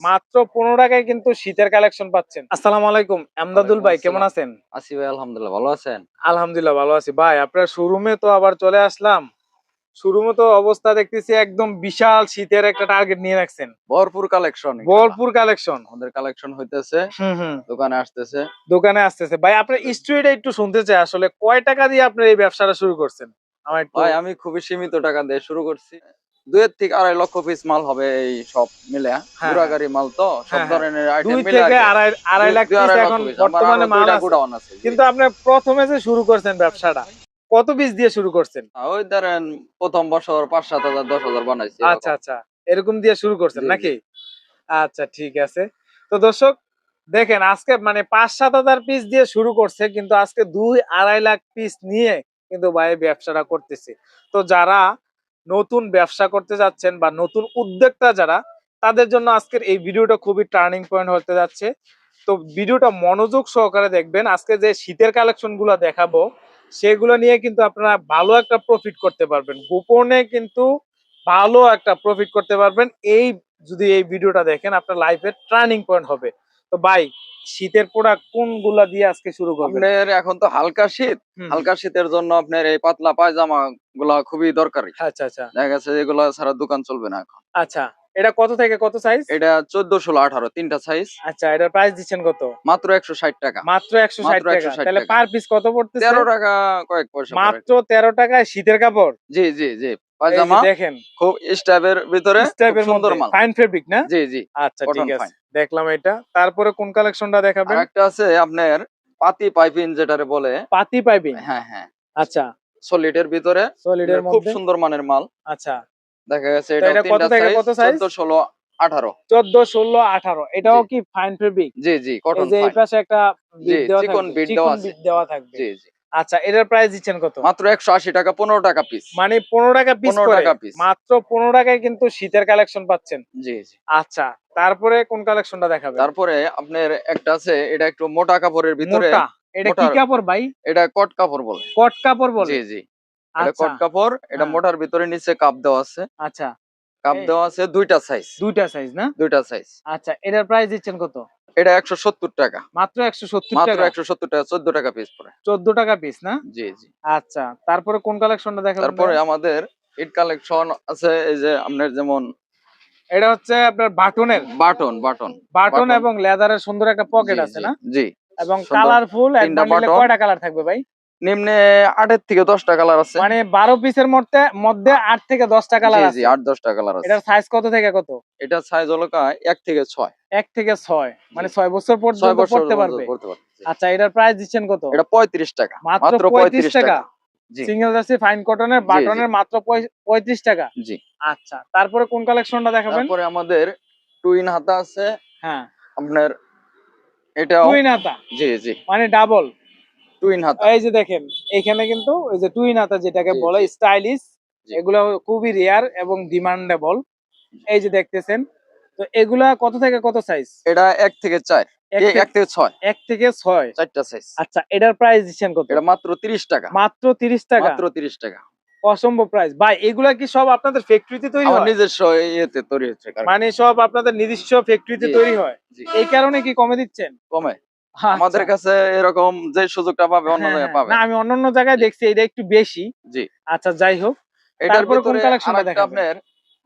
মাত্র পনেরো টাকায় কিন্তু শীতের কালেকশন পাচ্ছেন। আসসালামু আলাইকুম আমদাদুল ভাই কেমন আছেন? আসি ভাই আলহামদুলিল্লাহ ভালো আছেন? আলহামদুলিল্লাহ ভালো আছি। ভাই আপনার শোরুমে তো আবার চলে আসলাম। শোরুমে তো অবস্থা দেখতেছি একদম বিশাল শীতের একটা টার্গেট নিয়ে রাখছেন। ভরপুর কালেকশন ভরপুর কালেকশন আমাদের কালেকশন হইতেছে। হুম হুম। দোকানে আসতেছে। দোকানে আসতেছে। ভাই আপনার স্টোরিটা একটু শুনতে চাই আসলে কয় টাকা দিয়ে আপনি এই ব্যবসাটা শুরু করছেন? আমার ভাই আমি খুবই সীমিত টাকা দিয়ে শুরু করছি। দুয়ের থেকে আড়াই লক্ষ পিস মাল হবে এই সব মিলে হ্যাঁ। গাড়ি মাল তো সব হ্যাঁ, হ্যাঁ। ধরনের আইটেম মিলে থেকে আড়াই আড়াই লাখ এখন বর্তমানে মাল আছে। কিন্তু আপনি প্রথমে যে শুরু করছেন ব্যবসাটা কত পিস দিয়ে শুরু করছেন ওই ধরেন প্রথম বছর পাঁচ সাত হাজার দশ হাজার বানাইছি। আচ্ছা আচ্ছা এরকম দিয়ে শুরু করছেন। নাকি আচ্ছা ঠিক আছে তো দর্শক দেখেন আজকে মানে পাঁচ সাত হাজার পিস দিয়ে শুরু করছে কিন্তু আজকে দুই আড়াই লাখ পিস নিয়ে কিন্তু ভাই ব্যবসাটা করতেছে তো যারা নতুন ব্যবসা করতে যাচ্ছেন বা নতুন উদ্যোক্তা যারা, তাদের জন্য আজকের এই ভিডিওটা খুবই টার্নিং পয়েন্ট হতে যাচ্ছে। তো ভিডিওটা মনোযোগ সহকারে দেখবেন। আজকে যে শীতের কালেকশনগুলো দেখাবো, সেগুলো নিয়ে কিন্তু আপনারা ভালো একটা প্রফিট করতে পারবেন। গোপনে কিন্তু ভালো একটা প্রফিট করতে পারবেন। এই যদি এই ভিডিওটা দেখেন, আপনার লাইফের টার্নিং পয়েন্ট হবে। তো ভাই শীতের প্রোডাক্ট কোনগুলা দিয়ে আজকে শুরু করবেন? আপনার এখন তো হালকা শীত। হালকা শীতের জন্য আপনার এই পাতলা পায়জামা গুলা খুবই দরকারি। আচ্ছা আচ্ছা। দেখা গেছে এগুলা ছাড়া দোকান চলবে না এখন। আচ্ছা এটা কত থেকে কত সাইজ এটা চোদ্দ ষোলো আঠারো তিনটা সাইজ আচ্ছা এটার প্রাইস দিচ্ছেন কত? মাত্র একশো ষাট টাকা। মাত্র একশো ষাট টাকা। তাহলে পার পিস কত পড়তে তেরো টাকা কয়েক পয়সা মাত্র তেরো টাকায় শীতের কাপড়? জি জি জি। পায়জামা দেখেন খুব স্টাইপের ভিতরে খুব স্টেপের সুন্দর মাল। ফাইন ফেব্রিক না? জি জি আচ্ছা ঠিক আছে। দেখলাম এটা। তারপরে কোন কালেকশনটা দেখাবেন? একটা আছে আপনার পাতি পাইপিং যেটারে বলে। পাতি পাইপিং? হ্যাঁ হ্যাঁ। আচ্ছা। সলিডের ভিতরে। সলিডের খুব সুন্দর মানের মাল। আচ্ছা। দেখা গেছে এটা কত থেকে কত? চোদ্দ ষোলো আঠারো। চোদ্দ ষোলো আঠারো। এটাও কি ফাইন ফেব্রিক জি জি কটন যে এই পাশে একটা বিট দেওয়া থাকবে। চিকন বিট দেওয়া থাকবে। জি জি। আচ্ছা এটার প্রাইস দিচ্ছেন কত? মাত্র একশো আশি টাকা পনেরো টাকা পিস মানে পনেরো টাকা পিস 15 টাকা পিস মাত্র পনেরো টাকায় কিন্তু শীতের কালেকশন পাচ্ছেন। জি জি। আচ্ছা তারপরে কোন কালেকশনটা দেখাবে তারপরে আপনার একটা আছে এটা একটু মোটা কাপড়ের ভিতরে। এটা কি কাপড় ভাই? এটা কট কাপড় বলে। কট কাপড় বলে? জি জি। এটা আচ্ছা। কট কাপড় এটা হ্যাঁ। মোটার ভিতরে নিচে কাপ দেওয়া আছে। আচ্ছা। কাপ দেওয়া আছে দুইটা সাইজ দুইটা সাইজ না? দুইটা সাইজ আচ্ছা এটার প্রাইস দিচ্ছেন কত? এটা একশো সত্তর টাকা। মাত্র একশো সত্তর মাত্র একশো সত্তর টাকা চোদ্দ টাকা পিস পরে চোদ্দ টাকা পিস না? জি জি। আচ্ছা তারপরে কোন কালেকশনটা দেখা তারপরে আমাদের ইট কালেকশন আছে এই যে আপনার যেমন এটা হচ্ছে আপনার বাটনের। Button button. বাটন এবং লেদারের সুন্দর একটা পকেট আছে না? জি এবং কালারফুল কয়টা কালার থাকবে ভাই? নিম্নে আটের থেকে দশটা কালার আছে। মানে বারো পিসের মধ্যে মধ্যে আট থেকে দশটা কালার জি আছে। আট দশটা কালার আছে। এটার সাইজ কত থেকে কত? এটা সাইজ হলো এক থেকে ছয়। এক থেকে ছয়। মানে ছয় বছর পর্যন্ত পড়তে পারবে। আচ্ছা এটার প্রাইস দিচ্ছেন কত? এটা পঁয়ত্রিশ টাকা। মাত্র পঁয়ত্রিশ টাকা। সিঙ্গেল জার্সি ফাইন কটনের বাটনের মাত্র পঁয়ত্রিশ টাকা? জি। আচ্ছা তারপরে কোন কালেকশনটা দেখাবেন? তারপরে আমাদের টুইন হাতা আছে। হ্যাঁ। আপনার টুইন হাতা? জি জি। মানে ডাবল টুইন হাতা। এই যে দেখেন এখানে কিন্তু এই যে টুইন হাতা যেটাকে বলে স্টাইলিশ। এগুলো খুবই রেয়ার এবং ডিমান্ডেবল এই যে দেখতেছেন তো এগুলা কত থেকে কত সাইজ এটা এক থেকে চার। এক থেকে- ছয়। এক থেকে ছয়? চারটা সাইজ আচ্ছা এটার প্রাইস দিচ্ছেন কত? এটা মাত্র তিরিশ টাকা। মাত্র তিরিশ টাকা? মাত্র তিরিশ টাকা। অসম্ভব প্রাইস ভাই এগুলা কি সব আপনাদের ফ্যাক্টরিতে তৈরি হয়? নিজস্ব ইয়েতে তৈরি হচ্ছে। মানে সব আপনাদের নিজস্ব ফ্যাক্টরিতে। তৈরি হয়? এই কারণে কি কমে দিচ্ছেন? কমে। আমাদের কাছে এরকম যে সুযোগটা পাবে অন্য হ্যাঁ, জায়গায় হ্যাঁ। পাবে। না আমি অন্যান্য জায়গায় দেখছি এটা একটু বেশি। জি। আচ্ছা যাই হোক। এটার ভিতরে আরেকটা দেখাবেন? আপনার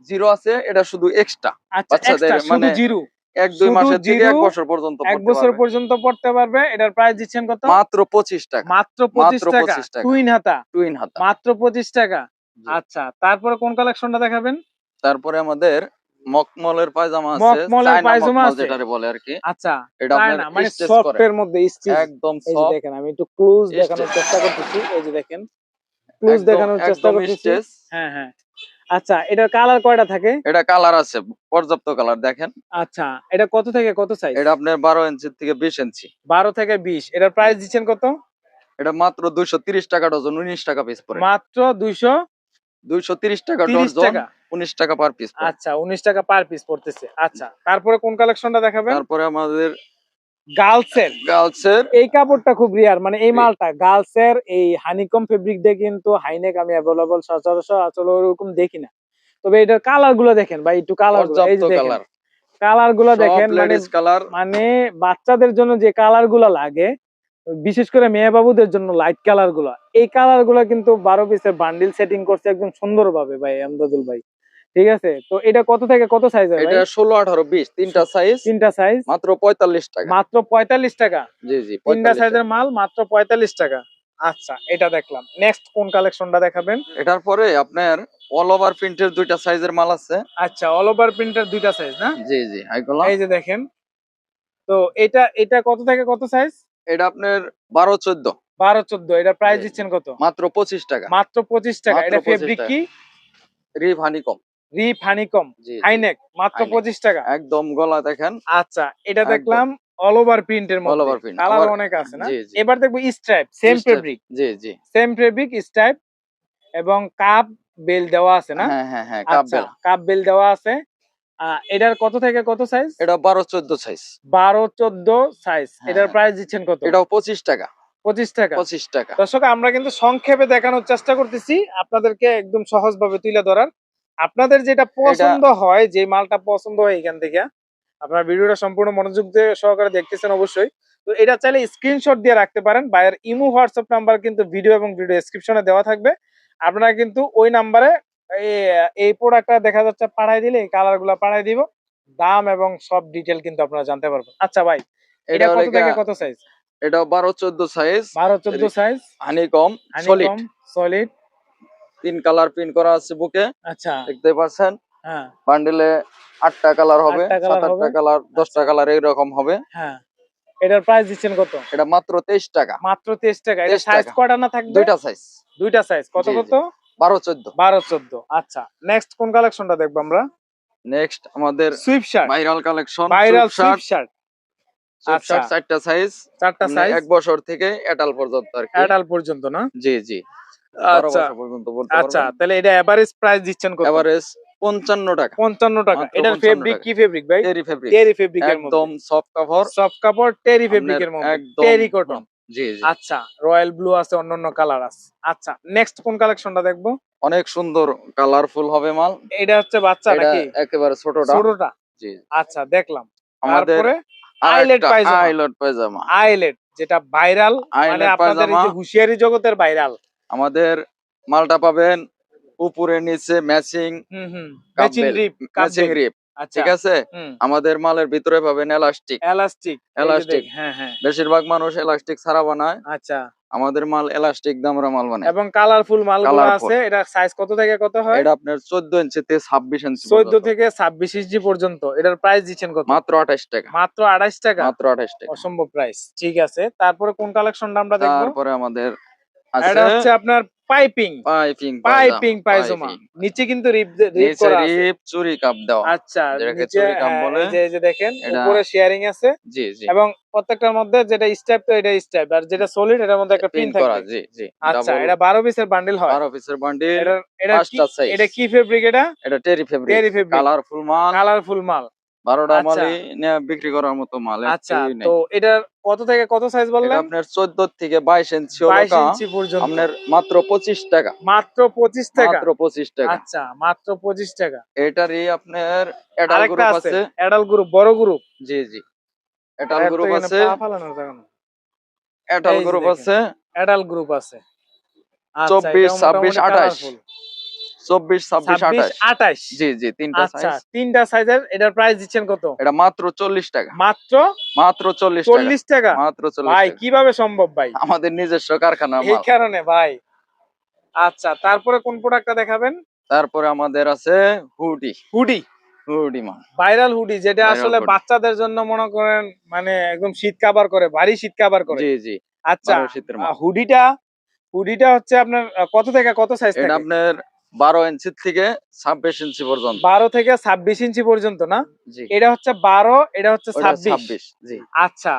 জিরো আছে এটা শুধু এক্সট্রা আচ্ছা বাচ্চাদের মানে জিরো। এক দুই মাসের থেকে এক বছর পর্যন্ত এক বছর পর্যন্ত পড়তে পারবে। এটার প্রাইস দিচ্ছেন কত? মাত্র পঁচিশ টাকা। মাত্র পঁচিশ টাকা। 25 টাকা। টুইন হাতা। টুইন হাতা। মাত্র পঁচিশ টাকা। আচ্ছা তারপরে কোন কালেকশনটা দেখাবেন? তারপরে আমাদের মকমলের পায়জামা আছে মখমলের চায়না পায়জামা আছে। যেটারে বলে আর কি। আচ্ছা এটা আপনার মানে সফট এর মধ্যে স্টিচ একদম সফট দেখেন আমি একটু ক্লোজ দেখানোর চেষ্টা করতেছি। এই যে দেখেন ক্লোজ দেখানোর চেষ্টা করতেছি। হ্যাঁ হ্যাঁ। আচ্ছা এটার কালার কয়টা থাকে? এটা কালার আছে পর্যাপ্ত কালার দেখেন। আচ্ছা এটা কত থেকে কত সাইজ এটা আপনার বারো ইঞ্চি থেকে বিশ ইঞ্চি বারো থেকে বিশ। এটার প্রাইস দিচ্ছেন কত? এটা মাত্র দুইশো তিরিশ টাকা ডজন উনিশ টাকা পিস পড়ে। মাত্র দুইশো দুইশো তিরিশ টাকা তিরিশ ডজন। টাকা। উনিশ টাকা পার পিস আচ্ছা উনিশ টাকা পার পিস পড়তেছে। আচ্ছা তারপরে কোন কালেকশনটা দেখাবেন? তারপরে আমাদের গার্লসের। গার্লসের। এই কাপড়টা খুব রিয়ার মানে এই মালটা গার্লসের এই হানিকম ফেব্রিক দিয়ে কিন্তু হাইনেক আমি অ্যাভেলেবল সচরাচর আসলে ওরকম দেখি না। তবে এটার কালারগুলো দেখেন ভাই একটু কালার কালার কালারগুলা দেখেন। মানে লেডিস কালার মানে বাচ্চাদের জন্য যে কালারগুলা লাগে বিশেষ করে মেয়ে বাবুদের জন্য লাইট কালারগুলা এই কালারগুলা কিন্তু বারো পিসের বান্ডিল সেটিং করছে একদম সুন্দর ভাবে ভাই আমদাদুল ভাই। ঠিক আছে? তো এটা কত থেকে কত সাইজ হয় এটা ভাই? ষোলো আঠারো বিশ তিনটা সাইজ তিনটা সাইজ মাত্র পঁয়তাল্লিশ টাকা। মাত্র পঁয়তাল্লিশ টাকা? জি জি তিনটা সাইজের মাল মাত্র পঁয়তাল্লিশ টাকা। আচ্ছা এটা দেখলাম। নেক্সট কোন কালেকশনটা দেখাবেন? এটার পরে আপনার অল ওভার প্রিন্টের দুইটা সাইজের মাল আছে। আচ্ছা অল ওভার প্রিন্টের দুইটা সাইজ না? জি জি এগুলো এই যে দেখেন। তো এটা এটা কত থেকে কত সাইজ এটা আপনার বারো চোদ্দ। বারো চোদ্দ। এটা প্রাইস দিচ্ছেন কত? মাত্র পঁচিশ টাকা। মাত্র পঁচিশ টাকা। এটা ফেব্রিক। কি? Rib honeycomb. Rib honeycomb. High neck মাত্র টাকা। একদম গলা দেখেন। আচ্ছা এটা দেখলাম অল ওভার প্রিন্টের। কালার অনেক আছে না। এবার দেখব স্ট্রাইপ সেম ফেব্রিক জি জি। সেম ফেব্রিক স্ট্রাইপ এবং কাপ বেল দেওয়া আছে না? হ্যাঁ হ্যাঁ হ্যাঁ কাপ আচ্ছা বেল কাপ বেল দেওয়া আছে। আহ, এটার কত থেকে কত সাইজ এটা বারো চোদ্দ সাইজ বারো চোদ্দ সাইজ এটার। প্রাইস দিচ্ছেন কত? এটাও পঁচিশ টাকা। পঁচিশ টাকা। পঁচিশ টাকা। দর্শক আমরা কিন্তু সংক্ষেপে দেখানোর চেষ্টা করতেছি। আপনাদেরকে একদম সহজ ভাবে তুলে ধরার আপনাদের যেটা পছন্দ হয় যে মালটা পছন্দ হয় এখান থেকে আপনার ভিডিওটা সম্পূর্ণ মনোযোগ দিয়ে সহকারে দেখতেছেন অবশ্যই। তো এটা চাইলে স্ক্রিনশট দিয়ে রাখতে পারেন। বাইরের ইমো হোয়াটসঅ্যাপ নাম্বার কিন্তু ভিডিও এবং ভিডিও ডেসক্রিপশনে দেওয়া থাকবে। আপনারা কিন্তু ওই নাম্বারে এই প্রোডাক্টটা দেখা যাচ্ছে পাঠাই দিলে এই কালারগুলা পাঠাই দিব। দাম এবং সব ডিটেল কিন্তু আপনারা জানতে পারবেন। আচ্ছা ভাই এটা কত থেকে কত সাইজ এটা বারো চোদ্দ সাইজ বারো চোদ্দ সাইজ হানিকম সলিড সলিড তিন কালার প্রিন্ট করা আছে বুকে। আচ্ছা। দেখতে পাচ্ছেন? হ্যাঁ। বান্ডেলে আটটা কালার হবে সাত আটটা কালার দশটা আচ্ছা। কালার এইরকম হবে। হ্যাঁ। এটার প্রাইস দিচ্ছেন কত? এটা মাত্র তেইশ টাকা। মাত্র তেইশ টাকা। এটা সাইজ। কয়টা না থাকবে? দুইটা সাইজ দুইটা সাইজ কত। কত? বারো চোদ্দ। বারো চোদ্দ। আচ্ছা। নেক্সট কোন কালেকশনটা দেখব আমরা? নেক্সট আমাদের swift shirt viral collection viral swift shirt. চারটা সাইজ চারটা সাইজ এক বছর থেকে এটাল পর্যন্ত আর কি। অ্যাডাল পর্যন্ত না? জি জি। আচ্ছা। পর্যন্ত আচ্ছা তাহলে এটা এভারেজ প্রাইস দিচ্ছেন কত? এভারেজ পঞ্চান্ন টাকা। পঞ্চান্ন টাকা। এটার ফেব্রিক কি ফেব্রিক ভাই? টেরি ফেব্রিক টেরি ফেব্রিকের মধ্যে। একদম সফট কাভার সফট কাপড় টেরি ফেব্রিকের মধ্যে। টেরি কটন জি জি। আচ্ছা রয়্যাল ব্লু আছে অন্যান্য কালার আছে। আচ্ছা নেক্সট কোন কালেকশনটা দেখব? অনেক সুন্দর কালারফুল হবে মাল। এটা হচ্ছে বাচ্চা নাকি? একেবারে ছোটটা। ছোটটা? জি। আচ্ছা দেখলাম। আমাদের eyelet pyjama eyelet pyjama eyelet যেটা ভাইরাল মানে আপনাদের হুঁশিয়ারি জগতের ভাইরাল আমাদের মালটা পাবেন উপরে নিচে ম্যাচিং ম্যাচিং রিপ রিপ আচ্ছা ঠিক আছে? আমাদের মালের ভিতরে পাবেন এলাস্টিক এলাস্টিক এলাস্টিক হ্যাঁ হ্যাঁ। বেশিরভাগ মানুষ এলাস্টিক ছাড়া বানায়। আচ্ছা। আমাদের মাল এলাস্টিক দামরা মাল বানায়। এবং কালারফুল Colourful। আছে এটা সাইজ কত থেকে কত হয়? এটা আপনার চোদ্দ ইঞ্চি থেকে ছাব্বিশ ইঞ্চি চোদ্দ পর্যন্ত। থেকে ছাব্বিশ ইঞ্চি পর্যন্ত। এটার প্রাইস দিচ্ছেন কত? মাত্র আঠাশ টাকা। মাত্র আড়াইশ টাকা? মাত্র আঠাশ টাকা। অসম্ভব প্রাইস ঠিক আছে। তারপরে কোন কালেকশনটা আমরা দেখব? তারপরে আমাদের এটা হচ্ছে আপনার পাইপিং। পাইপিং পাইপিং পায়জামা। নিচে কিন্তু রিপ রিপ করা আছে। রিপ চুরি কাপ দেওয়া। আচ্ছা যেটাকে চুরি কাপ হ্যাঁ, বলে। এই যে দেখেন উপরে শেয়ারিং আছে। জি জি। এবং প্রত্যেকটার মধ্যে যেটা স্টেপ তো এটা স্টেপ আর যেটা সলিড এটার মধ্যে একটা পিন করা জি জি। আচ্ছা এটা 12 পিসের বান্ডিল হয়। বারো পিসের বান্ডিল এটা এটা কি ফেব্রিক এটা? এটা terry fabric terry fabric colourful মাল। কালারফুল মাল। বারোটা আচ্ছা। মালই বিক্রি করার মতো মাল আচ্ছা তো এটার কত থেকে কত সাইজ বললেন? আপনার চোদ্দ থেকে বাইশ ইঞ্চি ইঞ্চি পর্যন্ত। আপনার মাত্র পঁচিশ টাকা। মাত্র 25 টাকা? মাত্র পঁচিশ টাকা। আচ্ছা মাত্র 25 টাকা। এটারই আপনার আরেকটা গ্রুপ আছে অ্যাডাল গ্রুপ বড় গ্রুপ জি জি। এটাল গ্রুপ আছে। যে গ্রুপ আছে। অ্যাডাল গ্রুপ আছে। আচ্ছা, 24, এটাও মোটামুটি 26, 28 colourful। চব্বিশ ছাব্বিশ 26 আঠাশ। 28 জি জি তিনটা আচ্ছা সাইজ তিনটা সাইজের এটার প্রাইস দিচ্ছেন কত? এটা মাত্র চল্লিশ টাকা। মাত্র মাত্র চল্লিশ চল্লিশ টাকা? মাত্র চল্লিশ ভাই কীভাবে সম্ভব ভাই? আমাদের নিজস্ব এই কারণে ভাই। আচ্ছা তারপরে কোন প্রোডাক্টটা দেখাবেন? তারপরে আমাদের আছে হুডি। হুডি? হুডি মাল। ভাইরাল হুডি যেটা আসলে বাচ্চাদের জন্য মনে করেন মানে একদম শীত কাবার করে ভারী শীত কাবার করে। জি জি। আচ্ছা হুডিটা হুডিটা হচ্ছে আপনার কত থেকে কত সাইজ এটা আপনার বারো ইঞ্চি থেকে ছাব্বিশ ইঞ্চি পর্যন্ত। বারো থেকে ছাব্বিশ ইঞ্চি পর্যন্ত না? এটা হচ্ছে বারো এটা হচ্ছে ছাব্বিশ। আচ্ছা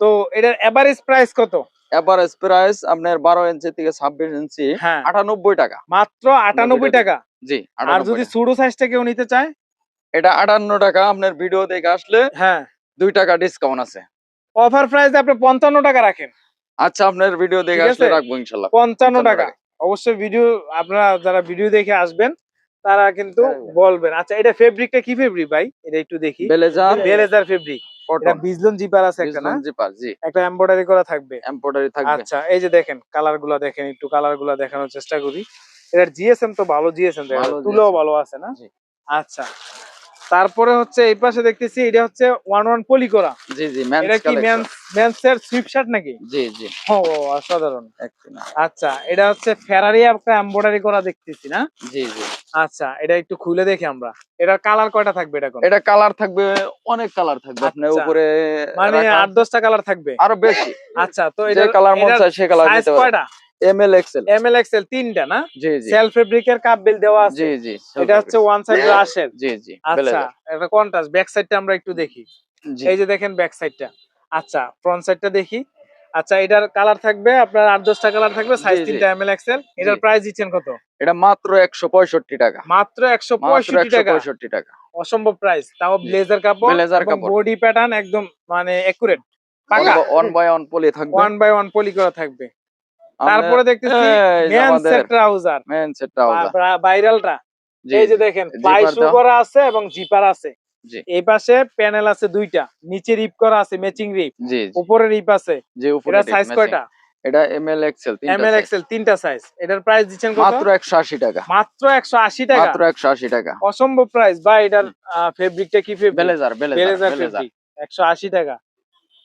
তো এটার এভারেজ প্রাইস কত? এভারেজ প্রাইস আপনার বারো ইঞ্চি থেকে ছাব্বিশ ইঞ্চি হ্যাঁ। আটানব্বই টাকা। মাত্র আটানব্বই টাকা? জি আর যদি। সুডো সাইজটা কেউ নিতে চায়? এটা আটান্ন টাকা আপনার ভিডিও দেখে আসলে হ্যাঁ। দুই টাকা ডিসকাউন্ট আছে। অফার প্রাইস আপনি পঞ্চান্ন টাকা রাখেন। আচ্ছা আপনার ভিডিও দেখে আসলে রাখব ইনশাল্লাহ। পঞ্চান্ন 55 টাকা। টাকা। অবশ্যই ভিডিও আপনারা যারা ভিডিও দেখে আসবেন তারা কিন্তু হ্যাঁ। বলবেন। আচ্ছা এটা ফেব্রিকটা কি ফেব্রিক ভাই? এটা একটু দেখি। বেলেজার বেলেজার ফেব্রিক এটা বিজলন জিপার আছে একটা না? জিপার জি। একটা এমব্রয়ডারি করা থাকবে। এমব্রয়ডারি থাকবে। আচ্ছা এই যে দেখেন কালারগুলা দেখেন একটু কালারগুলা দেখানোর চেষ্টা করি। এটার জিএসএম তো ভালো জিএসএম দেখেন তুলো ভালো আছে না। আচ্ছা তারপরে হচ্ছে এই পাশে দেখতেছি এটা হচ্ছে ওয়ান ওয়ান পলি করা জি জি এটা কি মেন্স মেন্সের সুইপ শার্ট নাকি? জি জি। ও অসাধারণ। আচ্ছা এটা হচ্ছে ফেরারি একটা এমব্রয়ডারি করা দেখতেছি না? জি জি। আচ্ছা এটা একটু খুলে দেখি আমরা। এটার কালার কয়টা থাকবে এটা এটা কালার থাকবে অনেক কালার থাকবে। আপনার আচ্ছা। উপরে মানে আট দশটা কালার থাকবে? আরও বেশি। আচ্ছা তো এটা কালার মন চায় সে কালার নিতে পারবে কয়টা এম এল এক্সেল এক্সেল তিনটা না? জি জি। সেলফ ফেব্রিকের কাপ বিল দেওয়া আছে। জি জি এটা হচ্ছে ওয়ান সাইড ব্রাশের জি জি আচ্ছা বেলেজার এটা কন্ট্রাস্ট ব্যাক সাইডটা আমরা একটু দেখি। এই যে দেখেন ব্যাক সাইডটা আচ্ছা ফ্রন্ট সাইডটা দেখি। আচ্ছা এটার কালার থাকবে আপনার আট দশটা কালার থাকবে সাইজ। তিনটা এম এল এক্সেল এটার প্রাইস দিচ্ছেন কত? এটা মাত্র একশো পঁয়ষট্টি টাকা। মাত্র একশো পঁয়ষট্টি টাকা। পঁয়ষট্টি টাকা। অসম্ভব প্রাইস তাও ব্লেজার কাপড়। বডি প্যাটার্ন একদম মানে একুরেট পাকা। ওয়ান বাই ওয়ান পলি থাকবে। ওয়ান বাই ওয়ান পলি করা থাকবে। তারপরে দেখতেছি যে ট্রাউজার মেন সেট ট্রাউজার ভাইরালটা এই যে দেখেন ফ্লাই শু করা আছে এবং জিপার আছে। এই পাশে প্যানেল আছে দুইটা নিচে রিপ করা আছে ম্যাচিং রিপ উপরে রিপ আছে। যে উপরে সাইজ কয়টা? এটা এক্সেল এক্সেল তিনটা সাইজ এটার প্রাইস দিচ্ছেন কত? মাত্র টাকা। মাত্র একশো আশি টাকা? মাত্র টাকা। অসম্ভব প্রাইস বা এটার ফেব্রিকটা কি ফেব্রিক বেলেজার বেলেজার বেলেজার বেলেজার ফেব্রিক একশো আশি টাকা।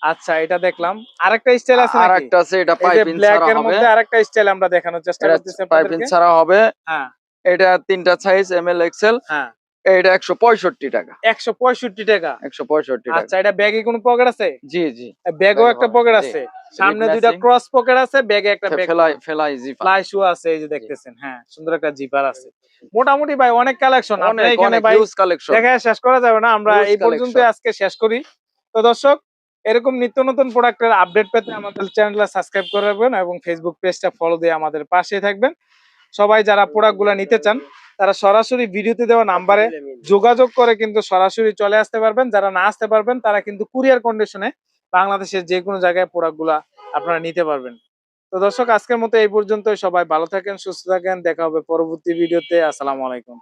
আচ্ছা এটা দেখলাম। আরেকটা স্টাইল আছে আর নাকি? একটা আছে এটা পাইপিং ছাড়া এর হবে। মধ্যে আরেকটা স্টাইল আমরা দেখানোর চেষ্টা করতেছি পাইপিং ছাড়া হবে। হ্যাঁ। এটা তিনটা সাইজ এম এল এক্সেল হ্যাঁ। এটা একশো পঁয়ষট্টি টাকা। একশো পঁয়ষট্টি টাকা। একশো পঁয়ষট্টি টাকা। আচ্ছা এটা ব্যাগে কোনো পকেট আছে? জি জি। ব্যাগও একটা পকেট আছে। সামনে দুইটা ক্রস পকেট আছে ব্যাগে একটা ব্যাগ ফেলাই ফেলাই জিপা ফ্লাই শু আছে এই যে দেখতেছেন হ্যাঁ সুন্দর একটা জিপার আছে। মোটামুটি ভাই অনেক কালেকশন আপনি এখানে ভাই কালেকশন দেখে শেষ করা যাবে না। আমরা এই পর্যন্ত আজকে শেষ করি। তো দর্শক এরকম নিত্য নতুন প্রোডাক্টের আপডেট পেতে আমাদের চ্যানেলটা সাবস্ক্রাইব করে রাখবেন এবং ফেসবুক পেজটা ফলো দিয়ে আমাদের পাশে থাকবেন। সবাই যারা প্রোডাক্টগুলো নিতে চান, তারা সরাসরি ভিডিওতে দেওয়া নাম্বারে যোগাযোগ করে কিন্তু সরাসরি চলে আসতে পারবেন। যারা না আসতে পারবেন, তারা কিন্তু কুরিয়ার কন্ডিশনে বাংলাদেশের যে কোনো জায়গায় প্রোডাক্টগুলো আপনারা নিতে পারবেন। তো দর্শক, আজকের মতো এই পর্যন্ত সবাই ভালো থাকেন, সুস্থ থাকেন। দেখা হবে পরবর্তী ভিডিওতে। আসসালামু আলাইকুম।